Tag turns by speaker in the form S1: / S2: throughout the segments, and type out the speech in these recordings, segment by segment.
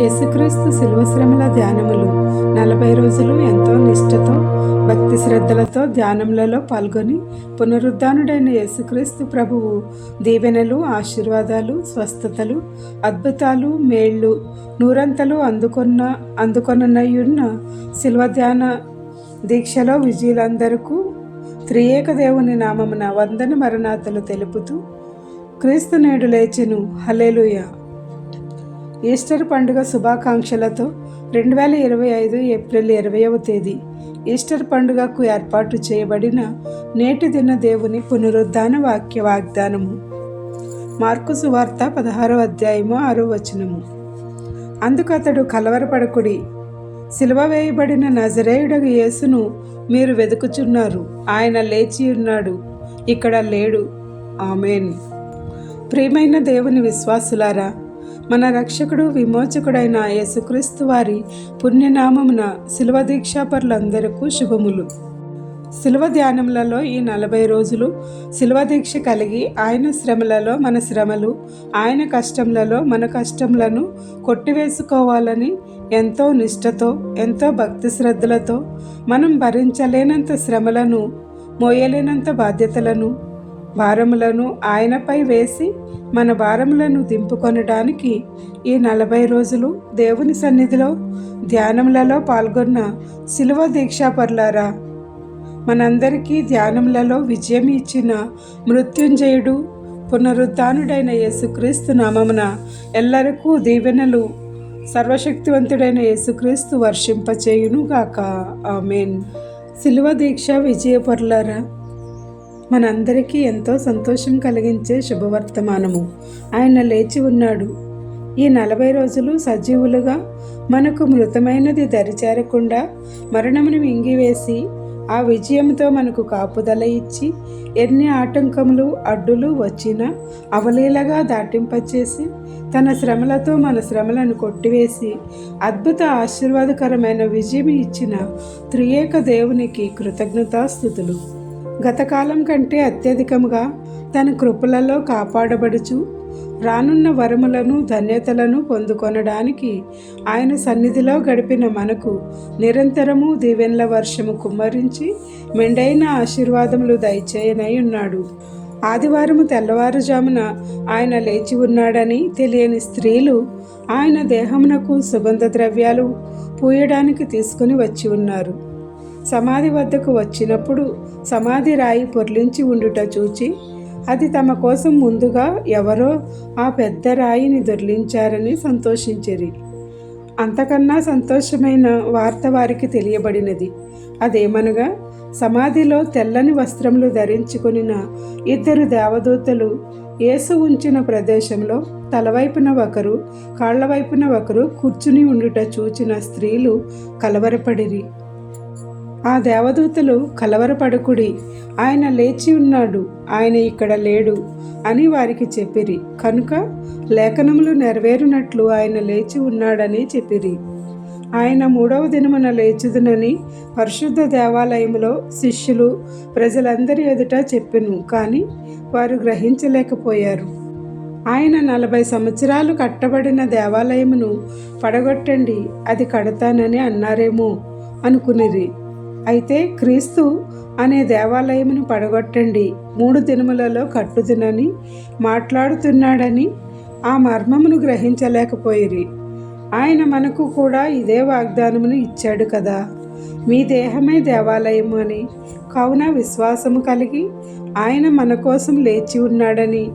S1: యేసుక్రీస్తు శిల్వ శ్రమల ధ్యానములు. నలభై రోజులు ఎంతో నిష్ఠతో భక్తి శ్రద్ధలతో ధ్యానములలో పాల్గొని పునరుద్ధానుడైన యేసుక్రీస్తు ప్రభువు దీవెనలు ఆశీర్వాదాలు స్వస్థతలు అద్భుతాలు మేళ్ళు నూరంతలు అందుకున్న అందుకొననయ్యున్న శిల్వ ధ్యాన దీక్షలో విజయులందరకు త్రియేక దేవుని నామమున వందన మరణాతలు తెలుపుతూ క్రీస్తు నేడు లేచెను. హలేలుయా ఈస్టర్ పండుగ శుభాకాంక్షలతో రెండు వేల ఇరవై ఐదు ఏప్రిల్ ఇరవైవ తేదీ ఈస్టర్ పండుగకు ఏర్పాటు చేయబడిన నేటి దిన దేవుని పునరుద్ధాన వాక్య వాగ్దానము. మార్కు సువార్త పదహారో అధ్యాయము ఆరో వచనము. అందుకు అతడు కలవరపడకుడి సిలువ వేయబడిన నజరేయుడగు యేసును మీరు వెతుకుచున్నారు ఆయన లేచి ఉన్నాడు. ఇక్కడ లేడు. ఆమెన్. ప్రియమైన దేవుని విశ్వాసులారా మన రక్షకుడు విమోచకుడైన యేసుక్రీస్తు వారి పుణ్యనామమున శిలువ దీక్షాపరులందరకు శుభములు. శిలువ ధ్యానములలో ఈ నలభై రోజులు శిలువ దీక్ష కలిగి ఆయన శ్రమలలో మన శ్రమలు ఆయన కష్టములలో మన కష్టములను కొట్టివేసుకోవాలని ఎంతో నిష్ఠతో ఎంతో భక్తి శ్రద్ధలతో మనం భరించలేనంత శ్రమలను మోయలేనంత బాధ్యతలను భారములను ఆయనపై వేసి మన భారములను దింపుకొనడానికి ఈ నలభై రోజులు దేవుని సన్నిధిలో ధ్యానములలో పాల్గొన్న శిలువ దీక్షాపరులారా మనందరికీ ధ్యానములలో విజయం ఇచ్చిన మృత్యుంజయుడు పునరుద్ధానుడైన యేసుక్రీస్తు నామమున ఎల్లరికూ దీవెనలు సర్వశక్తివంతుడైన యేసుక్రీస్తు వర్షింపచేయునుగాక. ఆమెన్. శిలువ దీక్ష విజయపరులారా మనందరికీ ఎంతో సంతోషం కలిగించే శుభవర్తమానము. ఆయన లేచి ఉన్నాడు. ఈ నలభై రోజులు సజీవులుగా మనకు మృతమైనది దరిచేరకుండా మరణమును మింగివేసి ఆ విజయంతో మనకు కాపుదల ఇచ్చి ఎన్ని ఆటంకములు అడ్డులు వచ్చినా అవలీలగా దాటింపచేసి తన శ్రమలతో మన శ్రమలను కొట్టివేసి అద్భుత ఆశీర్వాదకరమైన విజయం ఇచ్చిన త్రియేక దేవునికి కృతజ్ఞతాస్థుతులు. గతకాలం కంటే అత్యధికముగా తన కృపలలో కాపాడబడుచు రానున్న వరములను ధన్యతలను పొందుకొనడానికి ఆయన సన్నిధిలో గడిపిన మనకు నిరంతరము దీవెన్ల వర్షము కుమ్మరించి మెండైన ఆశీర్వాదములు దయచేయనై ఉన్నాడు. ఆదివారము తెల్లవారుజామున ఆయన లేచి ఉన్నాడని తెలియని స్త్రీలు ఆయన దేహమునకు సుగంధ ద్రవ్యాలు పూయడానికి తీసుకుని వచ్చి ఉన్నారు. సమాధి వద్దకు వచ్చినప్పుడు సమాధి రాయి పొర్లించి ఉండుట చూచి అది తమ కోసం ముందుగా ఎవరో ఆ పెద్ద రాయిని దొర్లించారని సంతోషించిరి. అంతకన్నా సంతోషమైన వార్త వారికి తెలియబడినది. అదేమనగా సమాధిలో తెల్లని వస్త్రములు ధరించుకొనిన ఇద్దరు దేవదూతలు యేసు ఉంచిన ప్రదేశంలో తలవైపున ఒకరు కాళ్ళవైపున ఒకరు కూర్చుని ఉండుట చూచిన స్త్రీలు కలవరపడిరి. ఆ దేవదూతలు కలవరపడకుడి. ఆయన లేచి ఉన్నాడు. ఆయన ఇక్కడ లేడు అని వారికి చెప్పిరి. కనుక లేఖనములు నెరవేరునట్లు ఆయన లేచి ఉన్నాడని చెప్పిరి. ఆయన మూడవ దినమున లేచుదునని పరిశుద్ధ దేవాలయంలో శిష్యులు ప్రజలందరి ఎదుట చెప్పెను. కానీ వారు గ్రహించలేకపోయారు. ఆయన నలభై సంవత్సరాలు కట్టబడిన దేవాలయమును పడగొట్టండి. అది కడతానని అన్నారేమో అనుకునిరి. అయితే క్రీస్తు అనే దేవాలయమును పడగొట్టండి. మూడు దినములలో కట్టుదినని మాట్లాడుతున్నాడని ఆ మర్మమును గ్రహించలేకపోయిరి. ఆయన మనకు కూడా ఇదే వాగ్దానమును ఇచ్చాడు కదా. మీ దేహమే దేవాలయము అని. కావున విశ్వాసము కలిగి ఆయన మన కోసం లేచి ఉన్నాడని.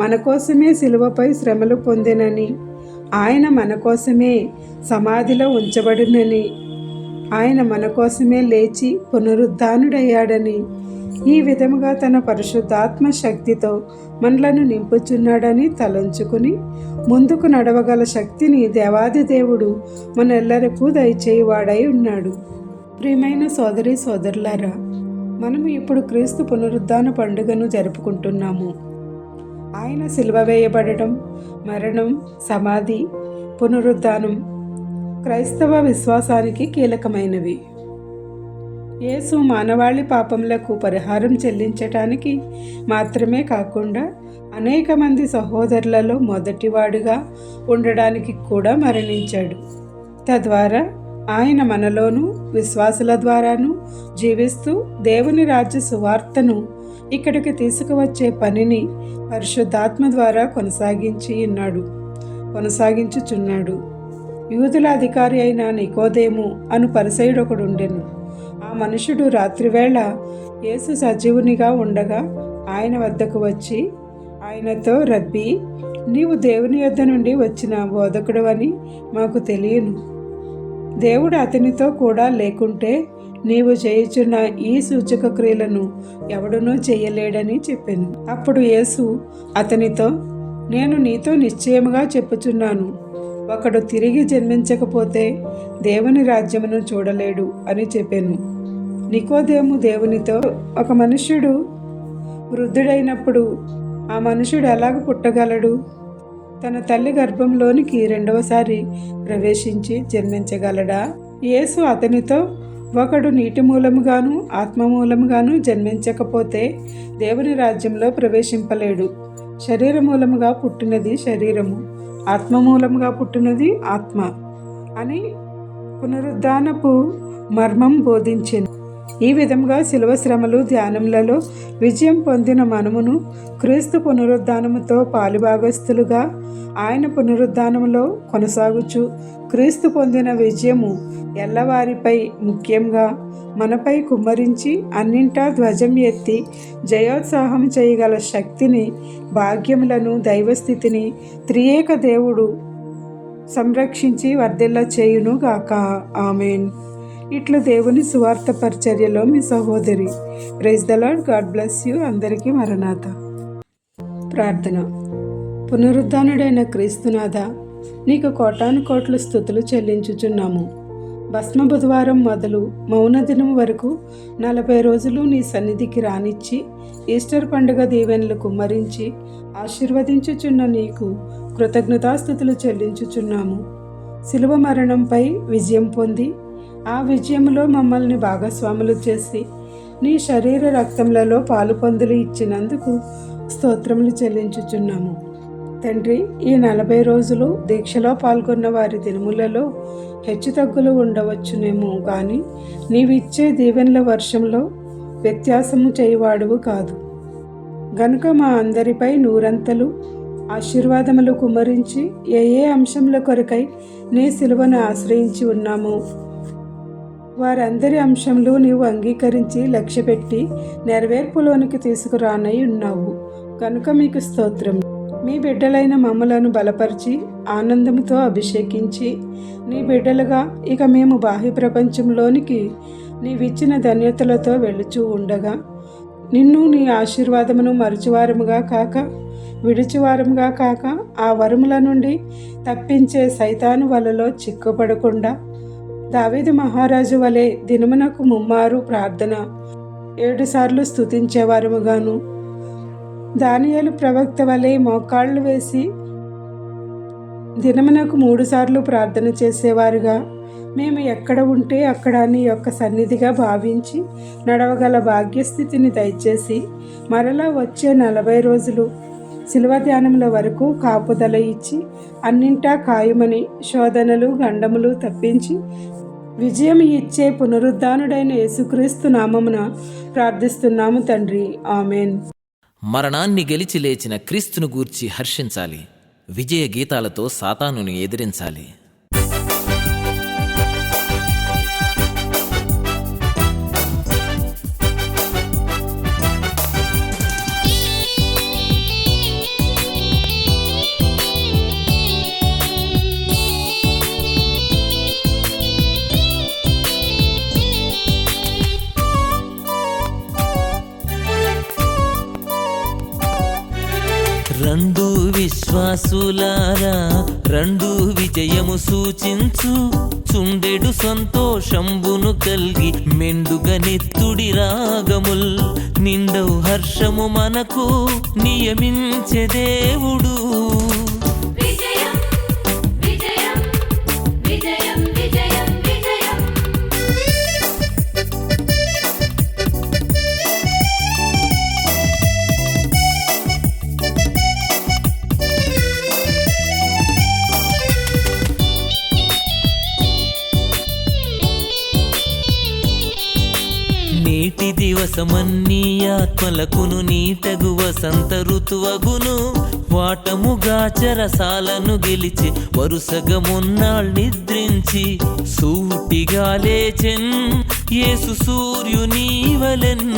S1: మన కోసమే శిలువపై శ్రమలు పొందినని. ఆయన మన కోసమే సమాధిలో ఉంచబడినని. ఆయన మన కోసమే లేచి పునరుద్ధానుడయ్యాడని. ఈ విధముగా తన పరిశుద్ధాత్మ శక్తితో మనలను నింపుచున్నాడని తలంచుకుని ముందుకు నడవగల శక్తిని దేవాది దేవుడు మనెల్లరకు దయచేయువాడై ఉన్నాడు. ప్రియమైన సోదరి సోదరులారా మనము ఇప్పుడు క్రీస్తు పునరుద్ధాన పండుగను జరుపుకుంటున్నాము. ఆయన సిలువ వేయబడటం మరణం సమాధి పునరుద్ధానం క్రైస్తవ విశ్వాసానికి కీలకమైనవి. యేసు మానవాళి పాపములకు పరిహారం చెల్లించటానికి మాత్రమే కాకుండా అనేక మంది సహోదరులలో మొదటివాడుగా ఉండడానికి కూడా మరణించాడు. తద్వారా ఆయన మనలోనూ విశ్వాసుల ద్వారాను జీవిస్తూ దేవుని రాజ్య సువార్తను ఇక్కడికి తీసుకువచ్చే పనిని పరిశుద్ధాత్మ ద్వారా కొనసాగించి ఉన్నాడు కొనసాగించుచున్నాడు. యూదుల అధికారి అయిన నికోదేము అను పరిసయుడొకడుండెను. ఆ మనుషుడు రాత్రివేళ యేసు సజీవునిగా ఉండగా ఆయన వద్దకు వచ్చి ఆయనతో రబ్బీ నీవు దేవుని యొద్ద నుండి వచ్చిన బోధకుడు అని మాకు తెలియను. దేవుడు అతనితో కూడా లేకుంటే నీవు చేయుచున్న ఈ సూచక క్రియలను ఎవడునూ చేయలేడని చెప్పాను. అప్పుడు యేసు అతనితో నేను నీతో నిశ్చయముగా చెప్పుచున్నాను. ఒకడు తిరిగి జన్మించకపోతే దేవుని రాజ్యమును చూడలేడు అని చెప్పాను. నికోదేము దేవునితో ఒక మనుష్యుడు వృద్ధుడైనప్పుడు ఆ మనుషుడు ఎలాగ పుట్టగలడు? తన తల్లి గర్భంలోనికి రెండవసారి ప్రవేశించి జన్మించగలడా? యేసు అతనితో ఒకడు నీటి మూలముగాను ఆత్మ మూలముగాను జన్మించకపోతే దేవుని రాజ్యంలో ప్రవేశింపలేడు. శరీర మూలముగా పుట్టినది శరీరము. ఆత్మమూలముగా పుట్టినది ఆత్మ అని పునరుద్ధానపు మర్మం బోధించింది ఈ విధంగా శిలువ శ్రమలు ధ్యానములలో విజయం పొందిన మనమును క్రీస్తు పునరుద్ధానముతో పాలుభాగస్తులుగా ఆయన పునరుద్ధానములో కొనసాగుచు క్రీస్తు పొందిన విజయము ఎల్లవారిపై ముఖ్యంగా మనపై కుమ్మరించి అన్నింటా ధ్వజం ఎత్తి జయోత్సాహం చేయగల శక్తిని భాగ్యములను దైవస్థితిని త్రియేక దేవుడు సంరక్షించి వర్ధిల్ల చేయును గాక ఆమెన్. ఇట్లు దేవుని సువార్త పరిచర్యలో మీ సహోదరి. Praise the Lord God bless you అందరికీ మరణాత. ప్రార్థన. పునరుద్ధానుడైన క్రీస్తునాథ నీకు కోటాను కోట్ల స్థుతులు చెల్లించుచున్నాము. భస్మ బుధవారం మొదలు మౌన దినం వరకు నలభై రోజులు నీ సన్నిధికి రానిచ్చి ఈస్టర్ పండుగ దీవెనలు కుమ్మరించి ఆశీర్వదించుచున్న నీకు కృతజ్ఞతాస్థుతులు చెల్లించుచున్నాము. శిలువ మరణంపై విజయం పొంది ఆ విజయంలో మమ్మల్ని భాగస్వాములు చేసి నీ శరీర రక్తములలో పాలు పొందులు ఇచ్చినందుకు స్తోత్రములు చెల్లించుచున్నాము. తండ్రి ఈ నలభై రోజులు దీక్షలో పాల్గొన్న వారి దినములలో హెచ్చుతగ్గులు ఉండవచ్చునేమో కానీ నీవిచ్చే దీవెనల వర్షంలో వ్యత్యాసము చేయవాడువు కాదు. గనుక మా అందరిపై నూరంతలు ఆశీర్వాదములు కుమరించి ఏ ఏ అంశముల కొరకై నీ సిలువను ఆశ్రయించి ఉన్నామో వారందరి అంశంలో నీవు అంగీకరించి లక్ష్యపెట్టి నెరవేర్పులోనికి తీసుకురానై ఉన్నావు. కనుక మీకు స్తోత్రం. మీ బిడ్డలైన మమ్మలను బలపరిచి ఆనందంతో అభిషేకించి నీ బిడ్డలుగా ఇక మేము బాహ్య ప్రపంచంలోనికి నీవిచ్చిన ధన్యతలతో వెళుచూ ఉండగా నిన్ను నీ ఆశీర్వాదమును మరుచువారముగా కాక విడిచివారముగా కాక ఆ వరముల నుండి తప్పించే సైతాను వలలో చిక్కుపడకుండా దావీదు మహారాజు వలె దినమునకు ముమ్మారు ప్రార్థన. ఏడుసార్లు స్థుతించేవారముగాను దానియలు ప్రవక్త వలె మోకాళ్ళు వేసి దినమునకు మూడుసార్లు ప్రార్థన చేసేవారుగా. మేము ఎక్కడ ఉంటే అక్కడ నీ యొక్క సన్నిధిగా భావించి నడవగల భాగ్యస్థితిని దయచేసి మరలా వచ్చే నలభై రోజులు శిలువ ధ్యానముల వరకు కాపుదల ఇచ్చి అన్నింటా ఖాయమని శోధనలు గండములు తప్పించి విజయం ఇచ్చే పునరుద్ధానుడైన యేసుక్రీస్తు నామమున ప్రార్థిస్తున్నాము తండ్రి. ఆమెన్.
S2: మరణాన్ని గెలిచి లేచిన క్రీస్తును గూర్చి హర్షించాలి. విజయ గీతాలతో సాతానుని ఎదిరించాలి. రెండు విశ్వాసులారా రెండు విజయము సూచించు. చుండెడు సంతోషంబును కల్గి మెండుగా నెత్తుడి రాగముల్. నిండవు హర్షము మనకు నియమించే దేవుడు. నేటి దివసమన్నీ ఆత్మలకును నీటగు వసంత ఋతువగును. వాటముగా చరసాలను గెలిచి వరుసగా మున్నాళ్ళు నిద్రించి సూటిగా లేచెన్. యేసు సూర్యుని వలెన్.